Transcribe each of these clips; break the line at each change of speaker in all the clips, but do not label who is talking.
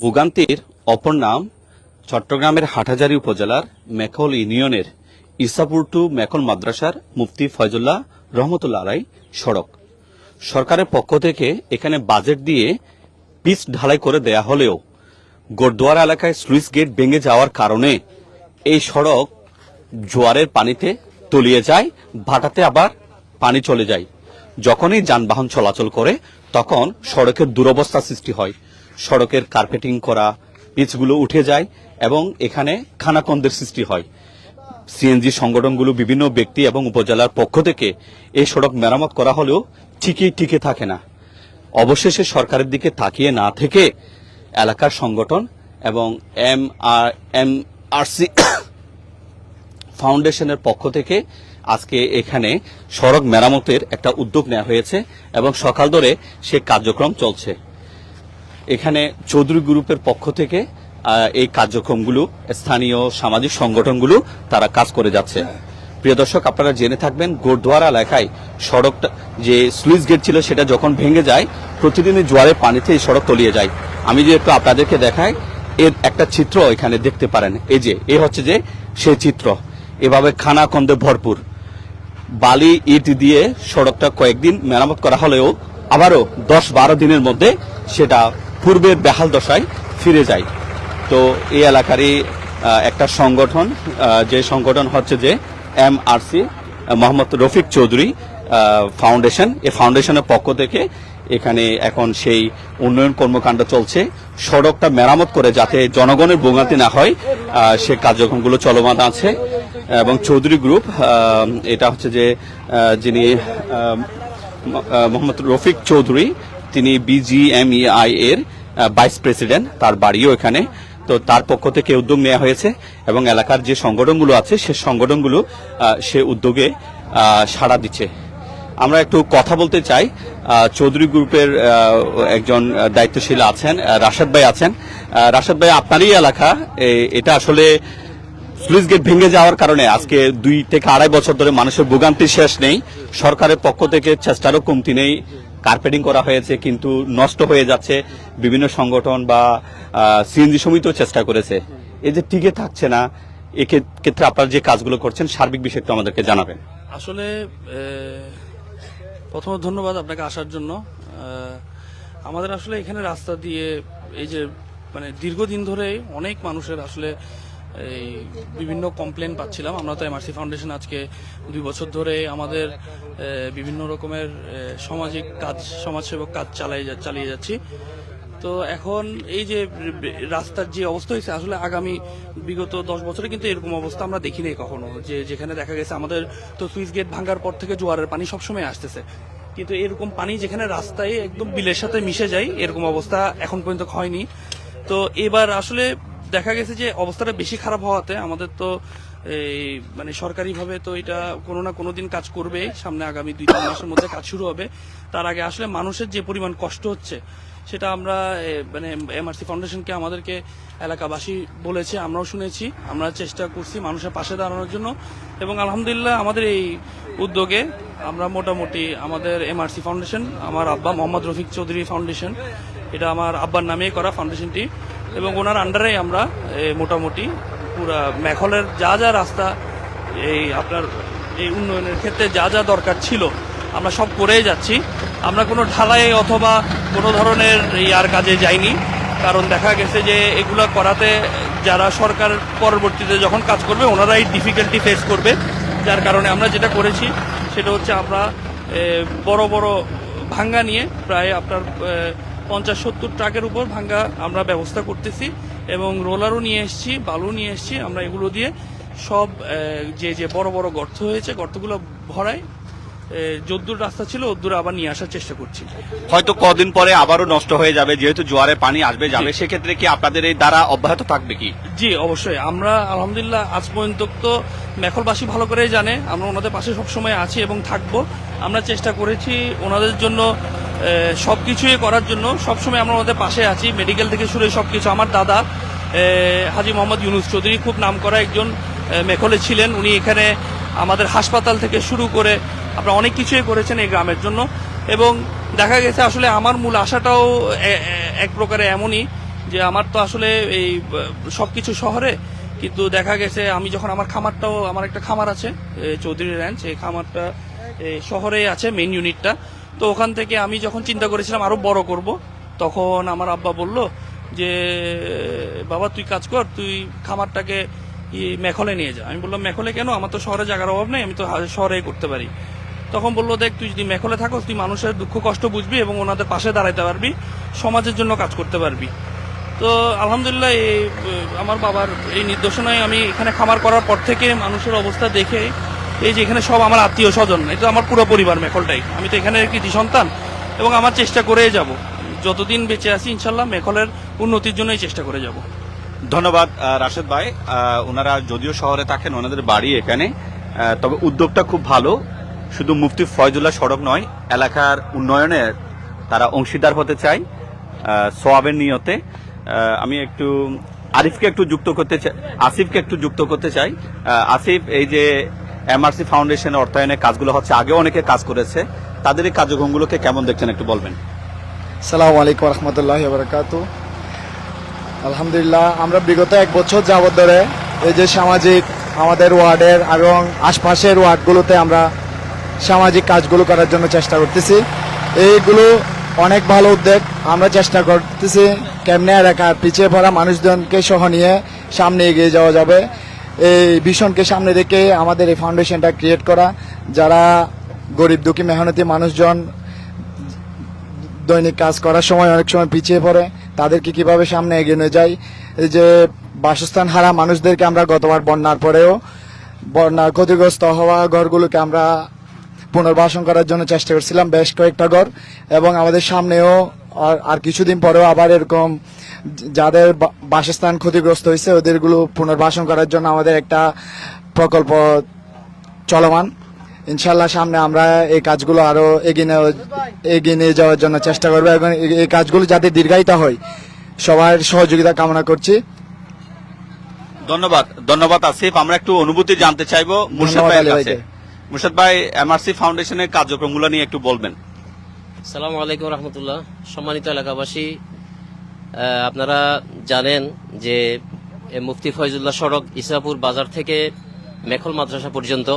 ভোগান্তির অপর নাম চট্টগ্রামের হাটহাজারী উপজেলার মেখল ইউনিয়নের ইসাপুর টু মেখল মাদ্রাসার মুফতি ফয়জুল্লাহ রহমতুল্লাহ আলাই সড়ক। সরকারের পক্ষ থেকে এখানে বাজেট দিয়ে পিচ ঢালাই করে দেয়া হলেও গোরদুয়ারা এলাকায় স্লুইস গেট ভেঙে যাওয়ার কারণে এই সড়ক জোয়ারের পানিতে তলিয়ে যায়, ভাটাতে আবার পানি চলে যায়। যখনই যানবাহন চলাচল করে, তখন সড়কের দুরবস্থা সৃষ্টি হয়। সড়কের কার্পেটিং করা পিচগুলো উঠে যায় এবং এখানে খানাকন্দের সৃষ্টি হয়। সিএনজি সংগঠনগুলো বিভিন্ন ব্যক্তি এবং উপজেলার পক্ষ থেকে এই সড়ক মেরামত করা হলেও ঠিকই টিকে থাকে না। অবশেষে সরকারের দিকে তাকিয়ে না থেকে এলাকার সংগঠন এবং M R M R C ফাউন্ডেশনের পক্ষ থেকে আজকে এখানে সড়ক মেরামতের একটা উদ্যোগ নেওয়া হয়েছে এবং সকাল ধরে সে কার্যক্রম চলছে। এখানে চৌধুরী গ্রুপের পক্ষ থেকে এই কার্যক্রমগুলো, স্থানীয় সামাজিক সংগঠনগুলো তারা কাজ করে যাচ্ছে। প্রিয় দর্শক, আপনারা জেনে থাকবেন, গোরদুয়ারা এলাকায় সড়কটা, যে স্লুইস গেট ছিল, সেটা যখন ভেঙে যায়, প্রতিদিনই জোয়ারের পানিতে এই সড়ক তলিয়ে যায়। আমি যে একটু আপনাদেরকে দেখাই, এর একটা চিত্র এখানে দেখতে পারেন। এই যে, এ হচ্ছে যে সেই চিত্র। এভাবে খানা কন্দে ভরপুর। বালি, ইট দিয়ে সড়কটা কয়েকদিন মেরামত করা হলেও আবারও দশ বারো দিনের মধ্যে সেটা পূর্বের বেহাল দশায় ফিরে যায় তো এই এলাকারই একটা সংগঠন যে সংগঠন হচ্ছে যে M R C Mohammad Rafiq Chowdhury foundation. এ ফাউন্ডেশনের পক্ষ থেকে এখানে এখন সেই উন্নয়ন কর্মকাণ্ড চলছে। সড়কটা মেরামত করে যাতে জনগণের ভোগান্তি না হয় সে কার্যক্রমগুলো চলমান আছে। এবং চৌধুরী গ্রুপ এটা হচ্ছে যে যিনি মোহাম্মদ রফিক চৌধুরী তিনি বিজিএমইআই এর ভাইস প্রেসিডেন্ট তার বাড়িও এখানে। তো তার পক্ষ থেকে উদ্যোগ নেওয়া হয়েছে এবং এলাকার যে সংগঠনগুলো আছে, সে সংগঠনগুলো সে উদ্যোগে সাড়া দিচ্ছে। আমরা একটু কথা বলতে চাই। চৌধুরী গ্রুপের একজন দায়িত্বশীল আছেন রাশেদ ভাই আছেন। রাশেদ ভাই, আপনারই এলাকা এটা আসলে স্লুইস গেট ভেঙে যাওয়ার কারণে আজকে দুই থেকে আড়াই বছর ধরে মানুষের ভোগান্তি শেষ নেই। সরকারের পক্ষ থেকে চেষ্টারও কমতি নেই। কার্পেটিং করা হয়েছে, কিন্তু নষ্ট হয়ে যাচ্ছে। বিভিন্ন সংগঠন বা সিএনজি সমিতিও চেষ্টা করেছে। এই যে টিকে থাকছে না এক্ষেত্রে আপনারা যে কাজগুলো করছেন, সার্বিক বিষয় একটু আমাদেরকে জানাবেন।
আসলে প্রথমত ধন্যবাদ আপনাকে আসার জন্য। আমাদের আসলে এখানে রাস্তা দিয়ে, এই যে মানে দীর্ঘদিন ধরে অনেক মানুষের আসলে এই বিভিন্ন কমপ্লেন পাচ্ছিলাম। আমরা তো এমআরসি ফাউন্ডেশন আজকে দুই বছর ধরে আমাদের বিভিন্ন রকমের সামাজিক কাজ, সমাজসেবক কাজ চালিয়ে যা- চালিয়ে যাচ্ছি। তো এখন এই যে রাস্তার যে অবস্থা হয়েছে, আসলে আগামী বিগত দশ বছরে কিন্তু এরকম অবস্থা আমরা দেখিনি কখনো। যে, যেখানে দেখা গেছে আমাদের তো সুইচ গেট ভাঙার পর থেকে জোয়ারের পানি সবসময় আসতেছে। কিন্তু এরকম পানি যেখানে রাস্তায় একদম বিলের সাথে মিশে যায়, এরকম অবস্থা এখন পর্যন্ত হয়নি। তো এবার আসলে দেখা গেছে যে অবস্থাটা বেশি খারাপ হওয়াতে আমাদের তো এই মানে সরকারিভাবে তো এটা কোনো না কোনো দিন কাজ করবে। সামনে আগামী দুই, তিন মাসের মধ্যে কাজ শুরু হবে। তার আগে আসলে মানুষের যে পরিমাণ কষ্ট হচ্ছে, সেটা আমরা মানে এমআরসি ফাউন্ডেশনকে আমাদেরকে এলাকাবাসী বলেছে, আমরাও শুনেছি। আমরা চেষ্টা করছি মানুষের পাশে দাঁড়ানোর জন্য। এবং আলহামদুলিল্লাহ আমাদের এই উদ্যোগে আমরা মোটামুটি আমাদের এমআরসি ফাউন্ডেশন আমার আব্বা মোহাম্মদ রফিক চৌধুরী ফাউন্ডেশন এটা আমার আব্বার নামেই করা ফাউন্ডেশনটি এবং ওনার আন্ডারে আমরা মোটামুটি পুরা মেখলের যা যা রাস্তা, এই আপনার, এই উন্নয়নের ক্ষেত্রে যা যা দরকার ছিল, আমরা সব করেই যাচ্ছি। আমরা কোনো ঢালাই অথবা কোনো ধরনের ইয়ার কাজে যাইনি। কারণ দেখা গেছে যে এগুলা করাতে যারা সরকার পরবর্তীতে যখন কাজ করবে, ওনারাই ডিফিকাল্টি ফেস করবে। যার কারণে আমরা যেটা করেছি, সেটা হচ্ছে আমরা বড় বড় ভাঙ্গা নিয়ে প্রায় আপনার পঞ্চাশ সত্তর ট্রাকের উপর ভাঙ্গা আমরা ব্যবস্থা করতেছি এবং রোলারও নিয়ে এসেছি বালু নিয়ে এসেছি। আমরা এগুলো দিয়ে সব যে যে বড় বড় গর্ত হয়েছে গর্তগুলো ভরাই যদ্দূর রাস্তা ছিল ওদ্দূর আবার নিয়ে আসার চেষ্টা করছি।
হয়তো কদিন পরে আবারও নষ্ট হয়ে যাবে যেহেতু জোয়ারে পানি আসবে যাবে সেক্ষেত্রে কি আপনাদের এই দ্বারা অব্যাহত থাকবে কি?
জি অবশ্যই। আমরা আলহামদুলিল্লাহ আজ পর্যন্ত তো মেখলবাসী ভালো করেই জানে আমরা ওনাদের পাশে সবসময় আছি এবং থাকব। আমরা চেষ্টা করেছি ওনাদের জন্য সব কিছুই করার জন্য সবসময় আমরা ওনাদের পাশে আছি মেডিকেল থেকে শুরু সব কিছু আমার দাদা হাজি মোহাম্মদ ইউনুস চৌধুরী খুব নাম করা একজন মেখলে ছিলেন। উনি এখানে আমাদের হাসপাতাল থেকে শুরু করে আপনারা অনেক কিছুই করেছেন এই গ্রামের জন্য। এবং দেখা গেছে আসলে আমার মূল আশাটাও এক প্রকারে এমনই যে আমার তো আসলে এই সব কিছু শহরে। কিন্তু দেখা গেছে আমি যখন আমার খামারটাও আমার একটা খামার আছে চৌধুরী র্যাঞ্চ এই খামারটা এ, শহরে আছে মেন ইউনিটটা তো ওখান থেকে আমি যখন চিন্তা করেছিলাম আরও বড় করব, তখন আমার আব্বা বলল যে, বাবা, তুই কাজ কর, তুই খামারটাকে মেখলে নিয়ে যা। আমি বললাম, মেখলে কেন? আমার তো শহরে জায়গার অভাব নেই, আমি তো শহরেই করতে পারি। তখন বলল, দেখ, তুই যদি মেখলে থাকো তুই মানুষের দুঃখ, কষ্ট বুঝবি এবং ওনাদের পাশে দাঁড়াইতে পারবি, সমাজের জন্য কাজ করতে পারবি। তো আলহামদুলিল্লাহ এই, আমার বাবার এই নির্দেশনায় আমি এখানে খামার করার পর থেকে মানুষের অবস্থা দেখে এই যে এখানে সব আমার আত্মীয় স্বজন, এটা আমার পুরো পরিবার মেখলটাই। আমি তো এখানে কৃতি সন্তান এবং আমার চেষ্টা করেই যাব। যতদিন বেঁচে আছি, ইনশাল্লাহ মেখলের উন্নতির জন্যই চেষ্টা করে যাব।
ধন্যবাদ রাশেদ ভাই। ওনারা যদিও শহরে থাকেন, ওনাদের বাড়ি এখানে। তবে উদ্যোগটা খুব ভালো। শুধু মুফতি ফয়জুল্লাহ সড়ক নয়, এলাকার উন্নয়নের তারা অংশীদার হতে চায় সোয়াবের নিয়তে। আমি একটু আরিফকে একটু যুক্ত করতে চাই, আসিফকে একটু যুক্ত করতে চাই। আসিফ, এই যে এমআরসি ফাউন্ডেশনের অর্থায়নে কাজগুলো হচ্ছে আগে অনেকে কাজ করেছে। তাদের এই কার্যক্রমগুলোকে কেমন দেখছেন একটু বলবেন?
সালামু আলাইকুম রহমতুল্লাহ বরকাত আলহামদুলিল্লাহ, আমরা বিগত এক বছর যাবৎ ধরে এই যে সামাজিক আমাদের ওয়ার্ডের এবং আশপাশের ওয়ার্ডগুলোতে আমরা সামাজিক কাজগুলো করার জন্য চেষ্টা করতেছি। এইগুলো অনেক ভালো উদ্যোগ, আমরা চেষ্টা করতেছি কেমনে এলাকার পিছিয়ে পড়া মানুষজনকে সহ নিয়ে সামনে এগিয়ে যাওয়া যাবে। এই ভীষণকে সামনে রেখে আমাদের এই ফাউন্ডেশনটা ক্রিয়েট করা। যারা গরিব, দুঃখী, মেহনতি মানুষজন দৈনিক কাজ করার সময় অনেক সময় পিছিয়ে পড়ে, তাদেরকে কীভাবে সামনে এগিয়ে নিয়ে যাই? এই যে বাসস্থান হারা মানুষদেরকে আমরা গতবার বন্যার পরেও, বন্যার ক্ষতিগ্রস্ত হওয়া ঘরগুলোকে আমরা পুনর্বাসন করার জন্য চেষ্টা করছিলাম বেশ কয়েকটা ঘর এবং আমাদের সামনেও আর- কিছুদিন পরেও আবার এরকম যাদের বাসস্থান ক্ষতিগ্রস্ত হয়েছে ওদেরগুলো পুনর্বাসন করার জন্য আমাদের একটা প্রকল্প চলমান। ইনশাল্লাহ সামনে আমরা এই কাজগুলো আরও এগিয়ে নেওয়া- এগিয়ে নিয়ে যাওয়ার জন্য চেষ্টা করব এবং এই- কাজগুলো যাতে দীর্ঘায়িত হয় সবার সহযোগিতা কামনা করছি।
ধন্যবাদ ধন্যবাদ আসিফ। আমরা একটু অনুভূতি জানতে চাইব মুর্শিদ ভাইয়ের কাছে। মুর্শিদ ভাই এমআরসি ফাউন্ডেশনের কার্যক্রমগুলো নিয়ে একটু বলবেন।
সালামু আলাইকুম রহমতুল্লাহ। সম্মানিত এলাকাবাসী আপনারা জানেন যে মুফতি ফয়জুল্লাহ সড়ক ইসাপুর বাজার থেকে মেখল মাদ্রাসা পর্যন্ত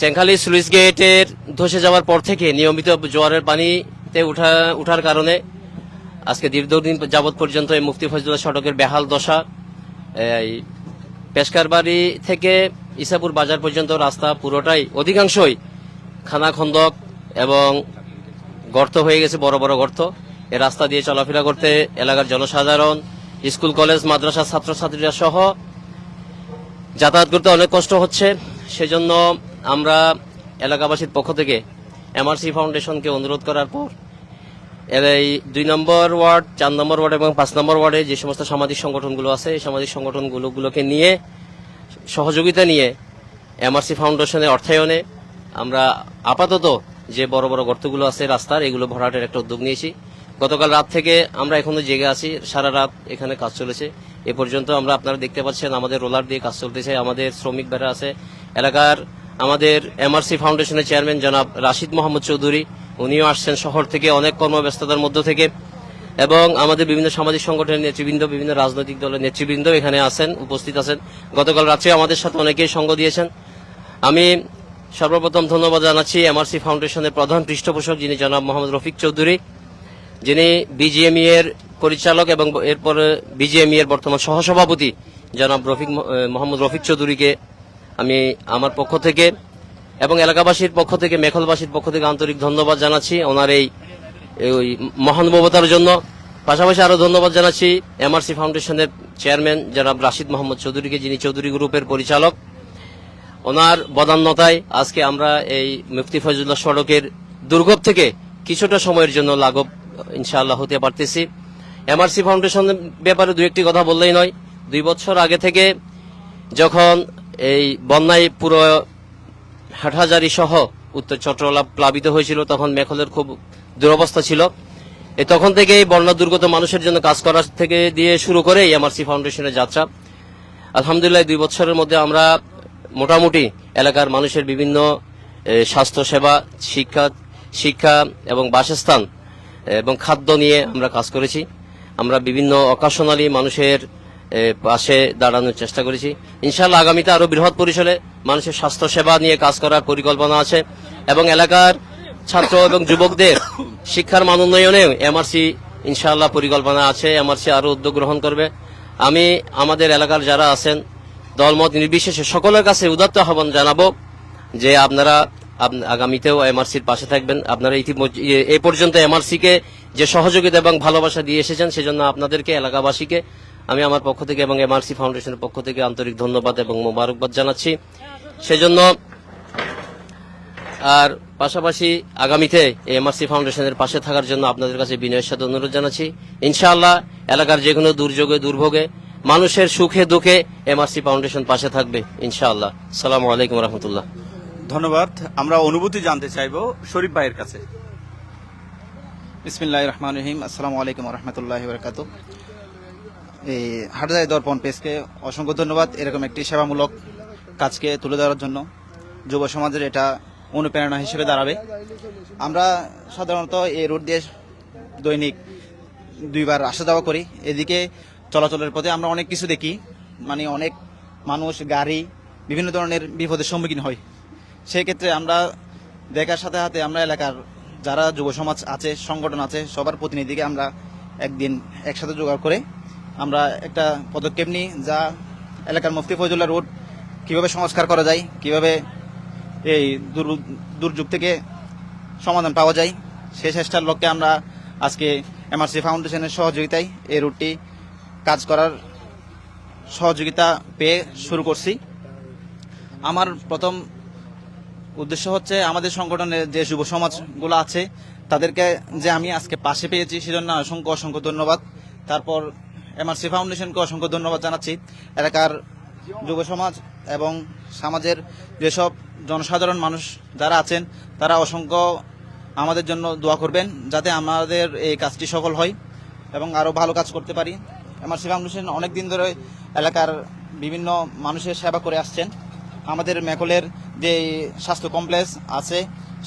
চেঙ্খালি স্লুইস গেটের ধসে যাওয়ার পর থেকে নিয়মিত জোয়ারের পানিতে উঠা, উঠার কারণে আজকে দীর্ঘদিন যাবৎ পর্যন্ত এই মুফতি ফয়জুল্লাহ সড়কের বেহাল দশা, এই পেশকারবাড়ি থেকে ইসাপুর বাজার পর্যন্ত রাস্তা পুরোটাই অধিকাংশই খানা খন্দক এবং গর্ত হয়ে গেছে, বড় বড় গর্ত। এ রাস্তা দিয়ে চলাফেরা করতে এলাকার জনসাধারণ, স্কুল, কলেজ, মাদ্রাসা, ছাত্রছাত্রীরা সহ যাতায়াত করতে অনেক কষ্ট হচ্ছে। সেজন্য আমরা এলাকাবাসীর পক্ষ থেকে এমআরসি ফাউন্ডেশনকে অনুরোধ করার পর এই দুই নম্বর ওয়ার্ড, চার নম্বর ওয়ার্ড এবং পাঁচ নম্বর ওয়ার্ডে যে সমস্ত সামাজিক সংগঠনগুলো আছে, এই সামাজিক সংগঠনগুলো গুলোকে নিয়ে সহযোগিতা নিয়ে এমআরসি ফাউন্ডেশনের অর্থায়নে আমরা আপাতত যে বড় বড় গর্তগুলো আছে রাস্তার, এগুলো ভরাটের একটা উদ্যোগ নিয়েছি। গতকাল রাত থেকে আমরা এখনও জেগে আছি, সারা রাত এখানে কাজ চলেছে। এ পর্যন্ত আমরা আপনারা দেখতে পাচ্ছেন আমাদের রোলার দিয়ে কাজ চলতেছে, আমাদের শ্রমিক বেড়া আছে। এলাকার আমাদের এমআরসি ফাউন্ডেশনের চেয়ারম্যান জনাব রাশিদ মোহাম্মদ চৌধুরী, উনিও আসছেন শহর থেকে অনেক কর্মব্যস্ততার মধ্য থেকে। এবং আমাদের বিভিন্ন সামাজিক সংগঠনের নেতৃবৃন্দ, বিভিন্ন রাজনৈতিক দলের নেতৃবৃন্দ এখানে আছেন, উপস্থিত আছেন। গতকাল রাত্রে আমাদের সাথে অনেকেই সঙ্গ দিয়েছেন। আমি সর্বপ্রথম ধন্যবাদ জানাচ্ছি এমআরসি ফাউন্ডেশনের প্রধান পৃষ্ঠপোষক, যিনি জনাব মোহাম্মদ রফিক চৌধুরী, যিনি বিজিএমই এর পরিচালক এবং এরপরে বিজিএমই এর বর্তমান সহসভাপতি, জনাব রফিক মোহাম্মদ রফিক চৌধুরীকে আমি আমার পক্ষ থেকে এবং এলাকাবাসীর পক্ষ থেকে, মেখলবাসীর পক্ষ থেকে আন্তরিক ধন্যবাদ জানাচ্ছি। ওনার এই ওই মহানুভবতার জন্য। পাশাপাশি আরও ধন্যবাদ জানাচ্ছি এমআরসি ফাউন্ডেশনের চেয়ারম্যান জনাব রাশিদ মোহাম্মদ চৌধুরীকে, যিনি চৌধুরী গ্রুপের পরিচালক। ওনার বদান্যতায় আজকে আমরা এই মুফতি ফজলুল্লাহ সড়কের দুর্ভোগ থেকে কিছুটা সময়ের জন্য লাঘব, ইনশাআল্লাহ হতে পারতেছি। এমআরসি ফাউন্ডেশনের ব্যাপারে দু একটি কথা বললেই নয়। দুই বছর আগে থেকে যখন এই বন্যায় পুরো হাটহাজারি সহ উত্তর চট্টগ্রাম প্লাবিত হয়েছিল তখন মেখলের খুব দুরবস্থা ছিল। এই তখন থেকেই বন্যা দুর্গত মানুষের জন্য কাজ করার থেকে দিয়ে শুরু করে এমআরসি ফাউন্ডেশনের যাত্রা। আলহামদুলিল্লাহ দুই বছরের মধ্যে আমরা মোটামুটি এলাকার মানুষের বিভিন্ন এ, স্বাস্থ্য সেবা শিক্ষা শিক্ষা এবং বাসস্থান এবং খাদ্য নিয়ে আমরা কাজ করেছি। আমরা বিভিন্ন অকাশনালি মানুষের এ, পাশে দাঁড়ানোর চেষ্টা করেছি। ইনশাল্লাহ আগামীতে আরও বৃহৎ পরিসরে মানুষের স্বাস্থ্য সেবা নিয়ে কাজ করার পরিকল্পনা আছে এবং এলাকার ছাত্র এবং যুবকদের শিক্ষার মান উন্নয়নেও এমআরসি ইনশাআল্লাহ পরিকল্পনা আছে, এমআরসি আরও উদ্যোগ গ্রহণ করবে। আমি আমাদের এলাকার যারা আছেন, দলমত নির্বিশেষে সকলের কাছে উদাত্ত আহ্বান জানাব যে আপনারা আগামীতেও এমআরসির পাশে থাকবেন। আপনারা ইতিমধ্যে এই পর্যন্ত এমআরসি কে যে সহযোগিতা এবং ভালোবাসা দিয়ে এসেছেন, সেজন্য আপনাদেরকে, এলাকাবাসীকে আমি আমার পক্ষ থেকে এবং এমআরসি ফাউন্ডেশনের পক্ষ থেকে আন্তরিক ধন্যবাদ এবং মোবারকবাদ জানাচ্ছি। সেজন্য আর পাশাপাশি আগামীতে এমআরসি ফাউন্ডেশনের পাশে থাকার জন্য আপনাদের কাছে বিনয়ের সাথে অনুরোধ জানাচ্ছি। ইনশাআল্লাহ এলাকার যে কোনো দুর্যোগে দুর্ভোগে মানুষের সুখে দুঃখে এমআরসি ফাউন্ডেশন পাশে থাকবে ইনশাআল্লাহ। সালাম আলাইকুম রহমতুল্লাহ।
ধন্যবাদ। আমরা অনুভূতি জানতে চাইব শরীফ ভাইয়ের কাছে।
বিসমিল্লাহ রহমান রহিম। আসসালামু আলাইকুম রহমতুল্লাহ বরকাত এই হাটজাই দর্পণ পেজকে অসংখ্য ধন্যবাদ। এরকম একটি সেবামূলক কাজকে তুলে ধরার জন্য যুব সমাজের এটা অনুপ্রেরণা হিসেবে দাঁড়াবে। আমরা সাধারণত এই রোড দিয়ে দৈনিক দুইবার আসা যাওয়া করি। এদিকে চলাচলের পথে আমরা অনেক কিছু দেখি। মানে অনেক মানুষ, গাড়ি, বিভিন্ন ধরনের বিপদের সম্মুখীন হয়। সেই ক্ষেত্রে আমরা দেখার সাথে সাথে আমরা এলাকার যারা যুব সমাজ আছে, সংগঠন আছে, সবার প্রতিনিধিকে আমরা একদিন একসাথে জোগাড় করে আমরা একটা পদক্ষেপ নিই যা এলাকার মুফতি ফয়জুল্লাহ রোড কীভাবে সংস্কার করা যায়, কীভাবে এই দুর্যোগ থেকে সমাধান পাওয়া যায় সেই চেষ্টার লক্ষ্যে আমরা আজকে এমআরসি ফাউন্ডেশনের সহযোগিতায় এই রুটটি কাজ করার সহযোগিতা পেয়ে শুরু করছি। আমার প্রথম উদ্দেশ্য হচ্ছে আমাদের সংগঠনের যে যুব সমাজগুলো আছে, তাদেরকে যে আমি আজকে পাশে পেয়েছি, সেজন্য অসংখ্য অসংখ্য ধন্যবাদ। তারপর এমআরসি ফাউন্ডেশনকে অসংখ্য ধন্যবাদ জানাচ্ছি। এলাকার যুব সমাজ এবং সমাজের যেসব জনসাধারণ মানুষ যারা আছেন, তারা অসংখ্য আমাদের জন্য দোয়া করবেন যাতে আমাদের এই কাজটি সফল হয় এবং আরও ভালো কাজ করতে পারি। এমআরসি ফাউন্ডেশন অনেক দিন ধরে এলাকার বিভিন্ন মানুষের সেবা করে আসছেন। আমাদের মেকলের যে স্বাস্থ্য কমপ্লেক্স আছে,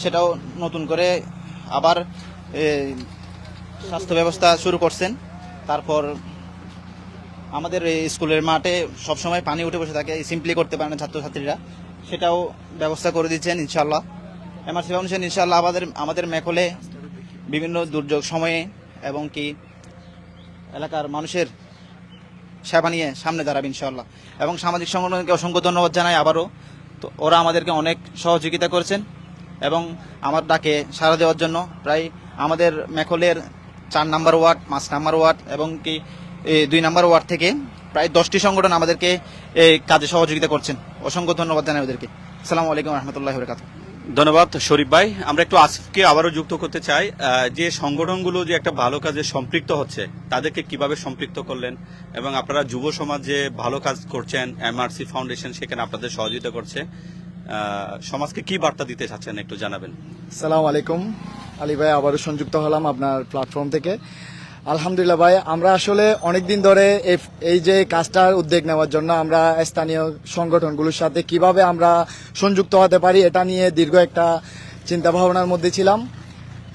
সেটাও নতুন করে আবার স্বাস্থ্য ব্যবস্থা শুরু করছেন। তারপর আমাদের স্কুলের মাঠে সবসময় পানি উঠে বসে থাকে সিম্পলি করতে পারে না ছাত্রছাত্রীরা। সেটাও ব্যবস্থা করে দিচ্ছেন ইনশাল্লাহ এমআরসি ফাউন্ডেশন ইনশাল্লাহ আমাদের আমাদের মেকলে বিভিন্ন দুর্যোগ সময়ে এবং কি এলাকার মানুষের সেবা নিয়ে সামনে দাঁড়াবে ইনশাল্লাহ এবং সামাজিক সংগঠনকে অসংখ্য ধন্যবাদ জানাই আবারও। তো ওরা আমাদেরকে অনেক সহযোগিতা করেছেন এবং আমার ডাকে সাড়া দেওয়ার জন্য প্রায় আমাদের মেখলের চার নাম্বার ওয়ার্ড, পাঁচ নাম্বার ওয়ার্ড এবং কি দুই নাম্বার ওয়ার্ড থেকে প্রায় দশটি সংগঠন আমাদেরকে এই কাজে সহযোগিতা করছেন। অসংখ্য ধন্যবাদ জানাই ওদেরকে। সালাম আলাইকুম রহমতুল্লাহ বরকাত
ধন্যবাদ শরীফ ভাই। আমরা একটু আসিফকে আবারও যুক্ত করতে চাই। যে সংগঠনগুলো যে একটা ভালো কাজে সম্পৃক্ত হচ্ছে তাদেরকে কীভাবে সম্পৃক্ত করলেন এবং আপনারা যুব সমাজ যে ভালো কাজ করছেন এমআরসি ফাউন্ডেশন সেখানে আপনাদের সহযোগিতা করছে সমাজকে কি বার্তা দিতে চাচ্ছেন একটু জানাবেন।
সালাম আলাইকুম। আলী ভাই আবারও সংযুক্ত হলাম আপনার প্ল্যাটফর্ম থেকে। আলহামদুলিল্লাহ ভাই, আমরা আসলে অনেকদিন ধরে এই- যে কাজটার উদ্যোগ নেওয়ার জন্য আমরা স্থানীয় সংগঠনগুলোর সাথে কীভাবে আমরা সংযুক্ত হতে পারি, এটা নিয়ে দীর্ঘ একটা চিন্তা ভাবনার মধ্যে ছিলাম।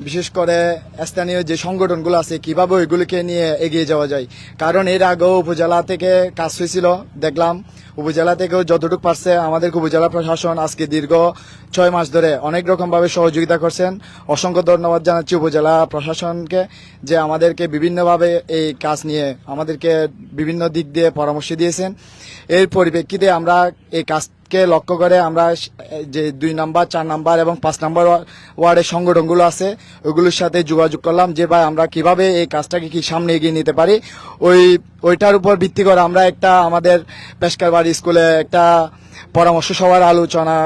বিশেষ করে স্থানীয় যে সংগঠনগুলো আছে, কীভাবে ওইগুলোকে নিয়ে এগিয়ে যাওয়া যায়। কারণ এর আগেও উপজেলা থেকে কাজ হয়েছিল, দেখলাম। উপজেলা থেকেও যতটুকু পারছে আমাদের উপজেলা প্রশাসন আজকে দীর্ঘ ছয় মাস ধরে অনেক রকমভাবে সহযোগিতা করছেন। অসংখ্য ধন্যবাদ জানাচ্ছি উপজেলা প্রশাসনকে যে আমাদেরকে বিভিন্নভাবে এই কাজ নিয়ে আমাদেরকে বিভিন্ন দিক দিয়ে পরামর্শ দিয়েছেন। এর পরিপ্রেক্ষিতে আমরা এই কাজকে লক্ষ্য করে আমরা যে দুই নাম্বার, চার নাম্বার এবং পাঁচ নাম্বার ওয়ার্ডের সংগঠনগুলো আছে ওইগুলোর সাথে যোগাযোগ করলাম যে ভাই আমরা কীভাবে এই কাজটাকে কি সামনে এগিয়ে নিতে পারি। ওই ওইটার উপর ভিত্তি করে আমরা একটা আমাদের পেশকার বাড়ি স্কুলে একটা পরামর্শ সভার আলোচনা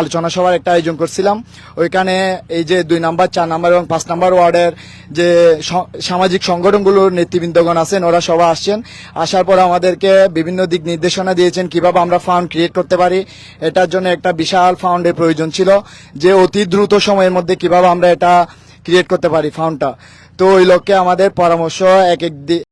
আলোচনা সভার একটা আয়োজন করছিলাম। ওইখানে এই যে দুই নাম্বার, চার নাম্বার এবং পাঁচ নাম্বার ওয়ার্ডের যে সামাজিক সংগঠনগুলোর নেতৃবৃন্দগণ আছেন, ওরা সবাই আসছেন। আসার পর আমাদেরকে বিভিন্ন দিক নির্দেশনা দিয়েছেন কীভাবে আমরা ফান্ড ক্রিয়েট করতে পারি। এটার জন্য একটা বিশাল ফান্ডের প্রয়োজন ছিল যে অতি দ্রুত সময়ের মধ্যে কীভাবে আমরা এটা ক্রিয়েট করতে পারি ফান্ডটা। তো ওই লক্ষ্যে আমাদের পরামর্শ এক এক